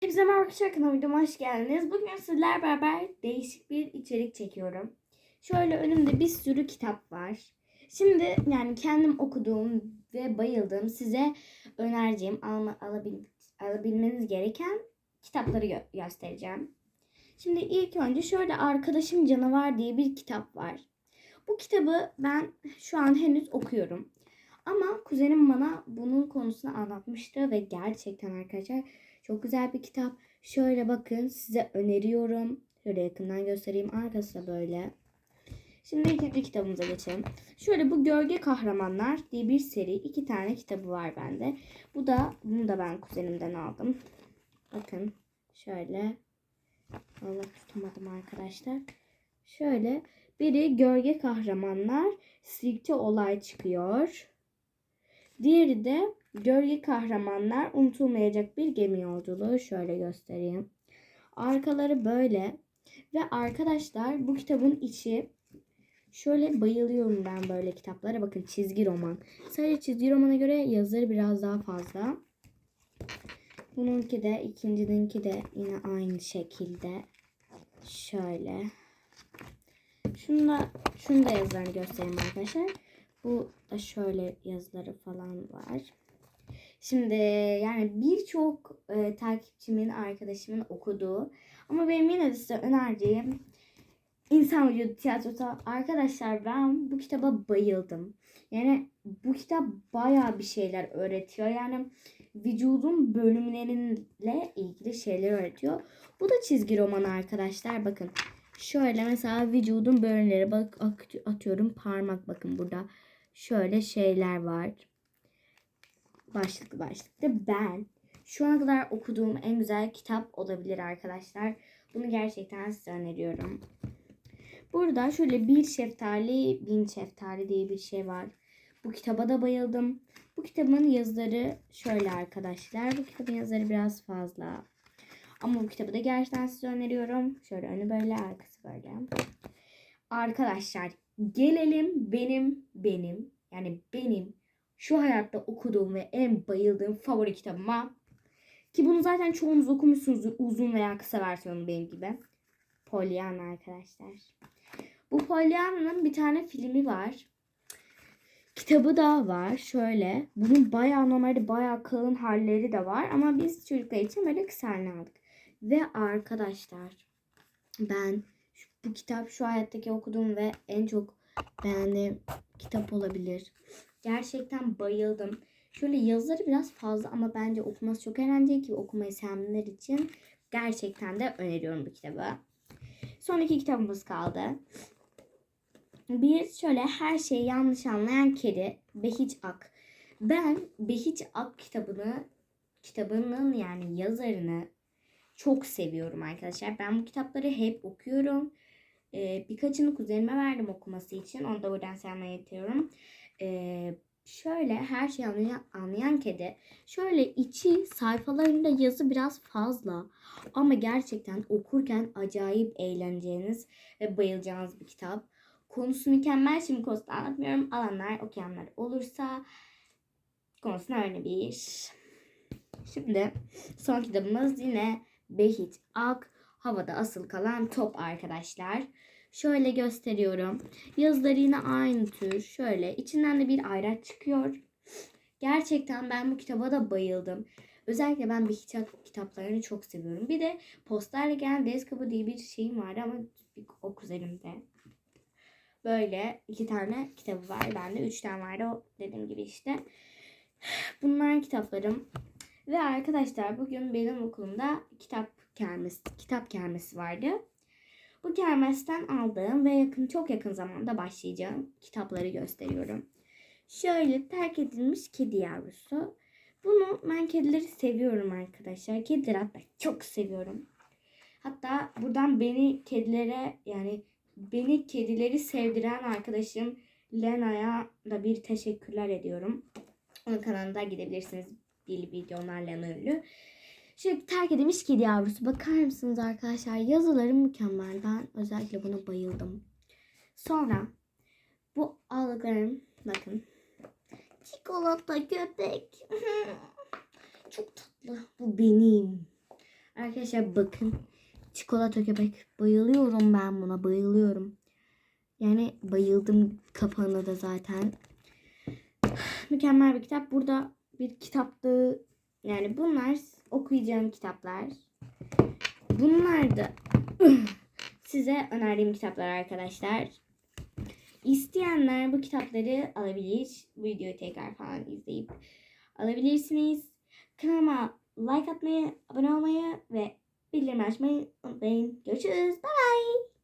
Hepinize merhaba arkadaşlar kanalıma hoş geldiniz. Bugün sizler beraber değişik bir içerik çekiyorum. Şöyle önümde bir sürü kitap var. Şimdi yani kendim okuduğum ve bayıldığım size önereceğim alma, alabil, alabilmeniz gereken kitapları gö- göstereceğim. Şimdi ilk önce şöyle Arkadaşım Canavar diye bir kitap var. Bu kitabı ben şu an henüz okuyorum. Ama kuzenim bana bunun konusunu anlatmıştı ve gerçekten arkadaşlar çok güzel bir kitap. Şöyle bakın size öneriyorum. Şöyle yakından göstereyim. Arkası da böyle. Şimdi ikinci kitabımıza geçelim. Şöyle bu Gölge Kahramanlar diye bir seri. iki tane kitabı var bende. Bu da bunu da ben kuzenimden aldım. Bakın şöyle. Allah tutamadım arkadaşlar. Şöyle biri Gölge Kahramanlar sirkte olay çıkıyor. Diğeri de Gölge Kahramanlar unutulmayacak bir gemi yolculuğu. Şöyle göstereyim. Arkaları böyle. Ve arkadaşlar bu kitabın içi şöyle bayılıyorum ben böyle kitaplara. Bakın çizgi roman. Sadece çizgi romana göre yazarı biraz daha fazla. Bununki de ikincininki de yine aynı şekilde. Şöyle. Şunu da, şunu da yazılarını göstereyim arkadaşlar. Bu da şöyle yazıları falan var. Şimdi yani birçok e, takipçimin, arkadaşımın okuduğu ama benim yine de size önerdiğim İnsan Vücudu Tiyatrosu. Arkadaşlar ben bu kitaba bayıldım. Yani bu kitap bayağı bir şeyler öğretiyor. Yani vücudun bölümleriyle ilgili şeyler öğretiyor. Bu da çizgi roman arkadaşlar. Bakın şöyle mesela vücudun bölümleri bak atıyorum parmak bakın burada şöyle şeyler var. Başlıklı başlıklı ben şu ana kadar okuduğum en güzel kitap olabilir arkadaşlar. Bunu gerçekten size öneriyorum. Burada şöyle bir şeftali bin şeftali diye bir şey var. Bu kitaba da bayıldım. Bu kitabın yazıları şöyle arkadaşlar. Bu kitabın yazıları biraz fazla. Ama bu kitabı da gerçekten size öneriyorum. Şöyle önü böyle arkası böyle. Arkadaşlar gelelim benim benim yani benim şu hayatta okuduğum ve en bayıldığım favori kitabıma. Ki bunu zaten çoğunuz okumuşsunuzdur uzun veya kısa versiyonu benim gibi. Pollyanna arkadaşlar. Bu Pollyanna'nın bir tane filmi var. Kitabı da var şöyle. Bunun bayağı normalde bayağı kalın halleri de var. Ama biz çocuklar için böyle kısa halini aldık. Ve arkadaşlar ben bu kitap şu hayattaki okuduğum ve en çok beğendiğim kitap olabilir. Gerçekten bayıldım. Şöyle yazıları biraz fazla ama bence okuması çok eğlenceli ki okumayı sevenler için gerçekten de öneriyorum bu kitabı. Son iki kitabımız kaldı. Bir şöyle her şeyi yanlış anlayan kedi Behiç Ak. Ben Behiç Ak kitabını kitabının yani yazarını çok seviyorum arkadaşlar. Ben bu kitapları hep okuyorum. Ee, birkaçını kuzenime verdim okuması için. Onu da buradan selamlar iletiyorum. Ee, şöyle her şeyi anlayan, anlayan kedi. Şöyle içi sayfalarında yazı biraz fazla. Ama gerçekten okurken acayip eğleneceğiniz ve bayılacağınız bir kitap. Konusu mükemmel. Şimdi konusunu anlatmıyorum. Alanlar, okuyanlar olursa konusunu öğrenebilir. Şimdi son kitabımız yine Behit Ak. Havada asıl kalan top arkadaşlar. Şöyle gösteriyorum. Yazıları yine aynı tür. Şöyle içinden de bir ayraç çıkıyor. Gerçekten ben bu kitaba da bayıldım. Özellikle ben Behit Ak kitaplarını çok seviyorum. Bir de postlarla gelen deniz kabı diye bir şeyim vardı ama o kuzenimde. Böyle iki tane kitabı var. Bende üç tane vardı. O dediğim gibi işte. Bunlar kitaplarım. Ve arkadaşlar bugün benim okulumda kitap kermesi, kitap kermesi vardı. Bu kermesten aldığım ve yakın çok yakın zamanda başlayacağım kitapları gösteriyorum. Şöyle terk edilmiş kedi yavrusu. Bunu ben kedileri seviyorum arkadaşlar. Kedileri hatta çok seviyorum. Hatta buradan beni kedilere yani beni kedileri sevdiren arkadaşım Lena'ya da bir teşekkürler ediyorum. Onun kanalına gidebilirsiniz. Dili videolarla ünlü. Şimdi terk edilmiş kedi yavrusu. Bakar mısınız arkadaşlar? Yazıları mükemmel. Ben özellikle buna bayıldım. Sonra bu aldıklarım bakın. Çikolata köpek. Çok tatlı. Bu benim. Arkadaşlar bakın. Çikolata köpek. Bayılıyorum ben buna. Bayılıyorum. Yani bayıldım kapağına da zaten. Mükemmel bir kitap. Burada bir kitaptı. Yani bunlar okuyacağım kitaplar. Bunlar da size önerdiğim kitaplar arkadaşlar. İsteyenler bu kitapları alabilir. Bu videoyu tekrar falan izleyip alabilirsiniz. Kanalıma like atmayı, abone olmayı ve bildirim açmayı unutmayın. Görüşürüz. Bye bye.